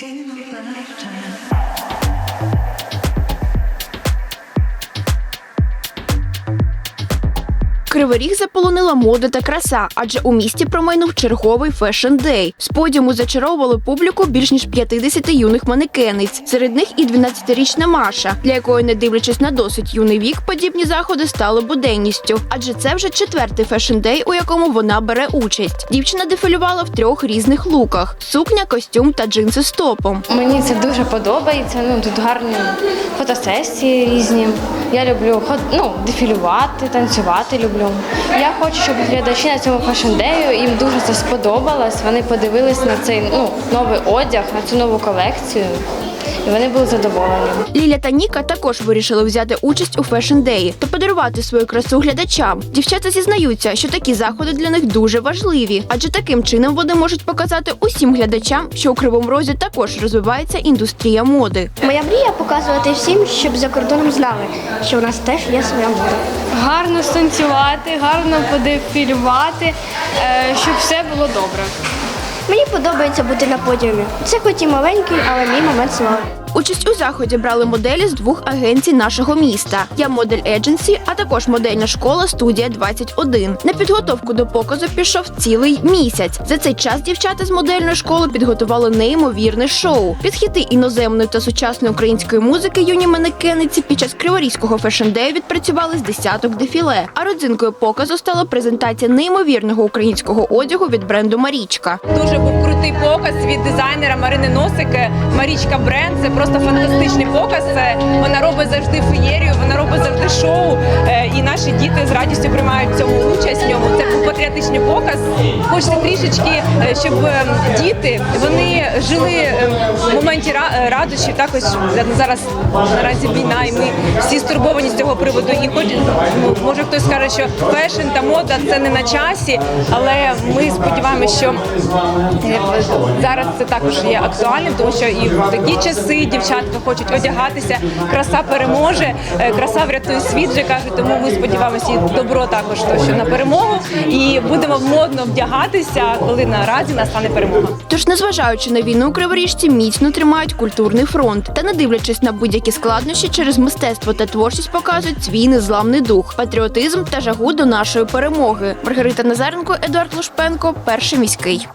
Can you look? Кривий ріг заполонила мода та краса, адже у місті промайнув черговий фешн-дей. З подіуму зачаровували публіку більш ніж 50 юних манекенниць. Серед них і 12-річна Маша, для якої, не дивлячись на досить юний вік, подібні заходи стали буденністю. Адже це вже четвертий фешн-дей, у якому вона бере участь. Дівчина дефілювала в трьох різних луках: сукня, костюм та джинси з топом. Мені це дуже подобається. Ну тут гарні фотосесії різні. Я люблю ну, дефілювати, танцювати люблю. Я хочу, щоб глядачі на цьому фешн-дею їм дуже це сподобалось. Вони подивились на цей ну, новий одяг, на цю нову колекцію, і вони були задоволені. Ліля та Ніка також вирішили взяти участь у фешн-деї та подарувати свою красу глядачам. Дівчата зізнаються, що такі заходи для них дуже важливі, адже таким чином вони можуть показати усім глядачам, що у кривому розі також розвивається індустрія моди. Моя мрія показувати всім, щоб за кордоном знали, що у нас теж є своя мода. Гарно станцювати, гарно подефілювати, е, щоб все було добре. Мені подобається бути на подіумі. Це хоч і маленький, але мій момент слави. Участь у заході брали моделі з двох агенцій нашого міста. Я модель Едженсі, а також модельна школа студія 21 На підготовку до показу пішов цілий місяць. За цей час дівчата з модельної школи підготували неймовірне шоу. Під іноземної та сучасної української музики юні манекениці під час криворізького фешн-дею відпрацювали з десяток дефіле. А родзинкою показу стала презентація неймовірного українського одягу від бренду Марічка. Дуже був крутий показ від дизайнера Марини Носик. Марічка бренд. Це просто фантастичний показ. Вона робить завжди феєрію, вона робить завжди шоу. Е, І наші діти з радістю приймають цьому участь. В ньому це патріотичний показ. Хочеться трішечки, е, щоб е, діти вони жили е, в моменті ра- радощів. Також зараз наразі війна, і ми всі стурбовані з цього приводу. І хоч ну, може хтось скаже, що фешн та мода це не на часі, але ми сподіваємося, що зараз це також є актуальним, тому що і в такі часи дівчатка хочуть одягатися. Краса переможе, краса врятує світ, вже кажуть. Тому ми сподіваємося, і добро також то, що на перемогу. І будемо модно вдягатися, коли наразі настане перемога. Тож, незважаючи на війну, криворіжці міцно тримають культурний фронт та, не дивлячись на будь-які складнощі, через мистецтво та творчість показують свій незламний дух, патріотизм та жагу до нашої перемоги. Маргарита Назаренко, Едуард Лушпенко, перший міський.